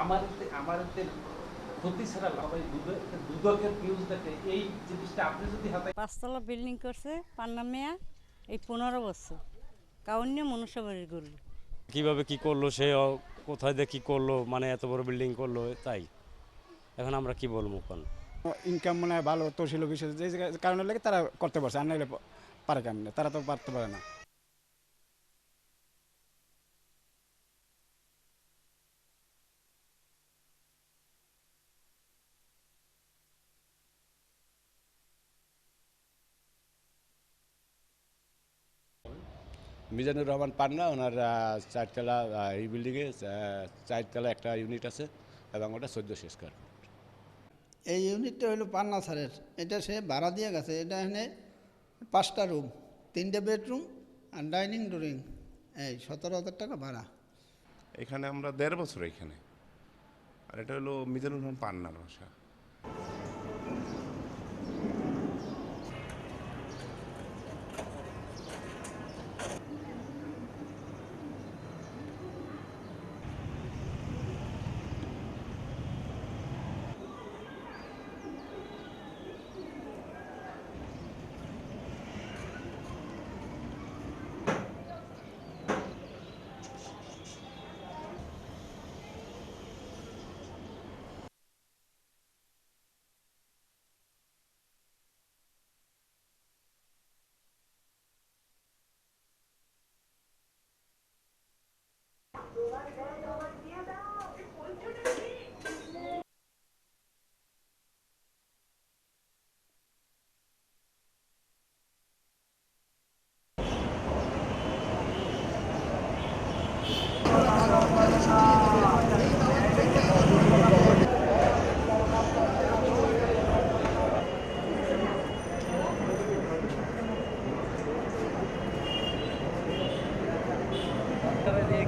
আমার আমাদের ক্ষতি ছাড়া লাভ দুধ- দুদকের নিউজ দেখে এই জিনিসটা আপনি যদি হাতে পাঁচতলা বিল্ডিং করছে পান্না মেয়া এই পনেরো বছর। কাউন্য মনুষ্য বাড়ির গরু। কীভাবে কি করল সে কোথায় দিয়ে কি করল মানে এত বড় বিল্ডিং করল তাই। এখন আমরা কি বলব কোন ইনকাম মানে হয় ভালো তো ছিল বিশেষ যে কারণে লাগে তারা করতে পারছে আর নাহলে পারে কেমনে? তারা তো পারতে পারে না। মিজানুর রহমান পান্না ওনার চারতলা এই বিল্ডিংয়ে চারতলা একটা ইউনিট আছে এবং ওটা চোদ্দোশো স্কোয়ার এই ইউনিটটা হলো পান্না স্যারের। এটা সে ভাড়া দিয়ে গেছে। এটা এখানে পাঁচটা রুম তিনটে বেডরুম আর ডাইনিং ডোরিং এই সতেরো হাজার টাকা ভাড়া। এখানে আমরা দেড় বছর এখানে। আর এটা হলো মিজানুর রহমান পান্নার বাসা।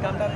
কামটা